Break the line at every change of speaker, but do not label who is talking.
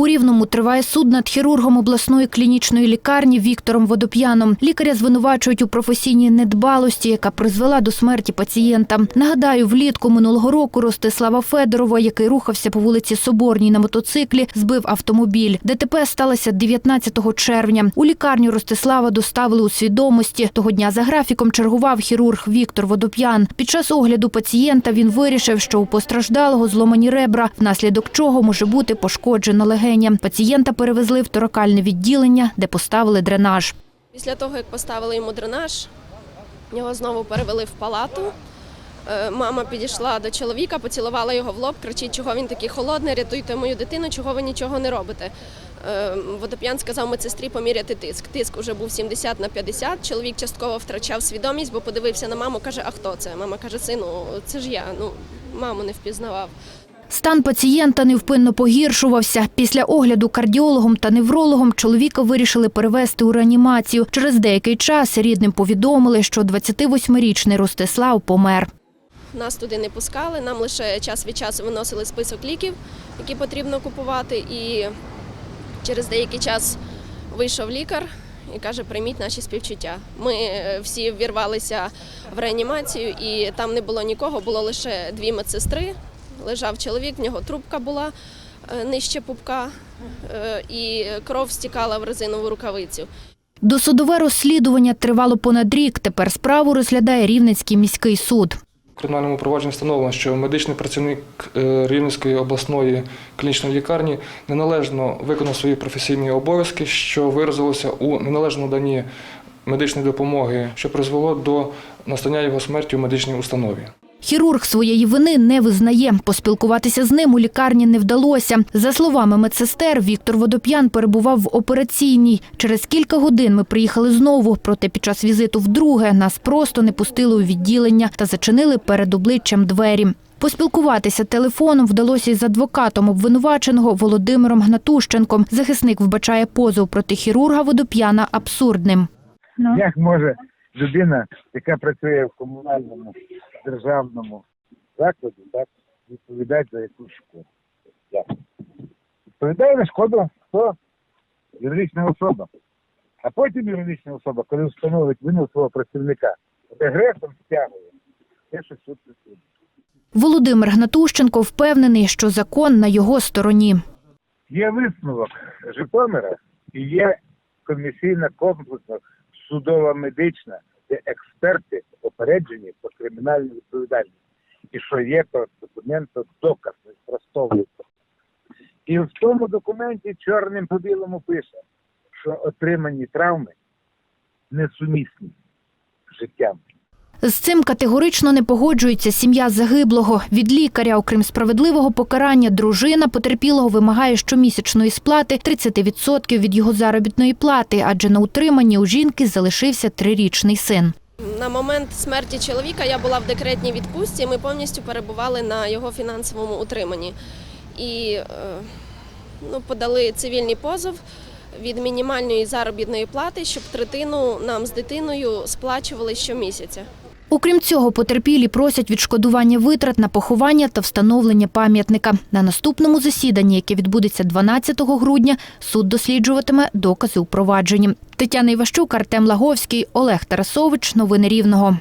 У Рівному триває суд над хірургом обласної клінічної лікарні Віктором Водоп'яном. Лікаря звинувачують у професійній недбалості, яка призвела до смерті пацієнта. Нагадаю, влітку минулого року Ростислава Федорова, який рухався по вулиці Соборній на мотоциклі, збив автомобіль. ДТП сталося 19 червня. У лікарню Ростислава доставили у свідомості. Того дня за графіком чергував хірург Віктор Водоп'ян. Під час огляду пацієнта він вирішив, що у постраждалого зломані ребра, внаслідок чого може бути пошкоджено легеня. Пацієнта перевезли в торакальне відділення, де поставили дренаж.
Після того, як поставили йому дренаж, його знову перевели в палату. Е, Мама підійшла до чоловіка, поцілувала його в лоб, кричить, чого він такий холодний, рятуйте мою дитину, чого ви нічого не робите. Е, Водоп'ян сказав медсестрі поміряти тиск. Тиск уже був 70 на 50. Чоловік частково втрачав свідомість, бо подивився на маму, каже, а хто це? Мама каже, сину, це ж я. Ну, маму не впізнавав.
Стан пацієнта невпинно погіршувався. Після огляду кардіологом та неврологом чоловіка вирішили перевезти у реанімацію. Через деякий час рідним повідомили, що 28-річний Ростислав помер.
Нас туди не пускали, нам лише час від часу виносили список ліків, які потрібно купувати. І через деякий час вийшов лікар і каже, прийміть наші співчуття. Ми е, всі ввірвалися в реанімацію, і там не було нікого, було лише дві медсестри. Лежав чоловік, в нього трубка була е, нижче пупка, е, і кров стікала в резинову рукавицю.
Досудове розслідування тривало понад рік. Тепер справу розглядає Рівненський міський суд.
В кримінальному провадженні встановлено, що медичний працівник е, Рівненської обласної клінічної лікарні неналежно виконав свої професійні обов'язки, що виразилося у неналежному дані медичної допомоги, що призвело до настання його смерті у медичній установі.
Хірург своєї вини не визнає. Поспілкуватися з ним у лікарні не вдалося. За словами медсестер, Віктор Водоп'ян перебував в операційній. Через кілька годин ми приїхали знову, проте під час візиту вдруге нас просто не пустили у відділення та зачинили перед обличчям двері. Поспілкуватися телефоном вдалося із адвокатом обвинуваченого Володимиром Гнатущенком. Захисник вбачає позов проти хірурга Водоп'яна абсурдним.
Ну,
Як може людина, яка працює в комунальному державному закладі, так, відповідати за якусь шкоду? Відповідає за шкоду хто? Юридична особа. А потім юридична особа, коли встановить вину свого працівника, регресом стягує. Те, що суд присудить.
Володимир Гнатущенко впевнений, що закон на його стороні.
Є висновок Житомира і є комісійна комплексна судова медична, де експерти попереджені про кримінальній відповідальність. І що є то документ, то доказ спростовується. І в тому документі чорним по білому пише, що отримані травми несумісні з життям.
З цим категорично не погоджується сім'я загиблого. Від лікаря, окрім справедливого покарання, дружина потерпілого вимагає щомісячної сплати 30% від його заробітної плати, адже на утриманні у жінки залишився трирічний син.
На момент смерті чоловіка я була в декретній відпустці. Ми повністю перебували на його фінансовому утриманні і е, ну, подали цивільний позов від мінімальної заробітної плати, щоб третину нам з дитиною сплачували щомісяця.
Окрім цього, потерпілі просять відшкодування витрат на поховання та встановлення пам'ятника. На наступному засіданні, яке відбудеться 12 грудня, суд досліджуватиме докази у провадженні. Тетяна Іващук, Артем Лаговський, Олег Тарасович. Новини Рівного.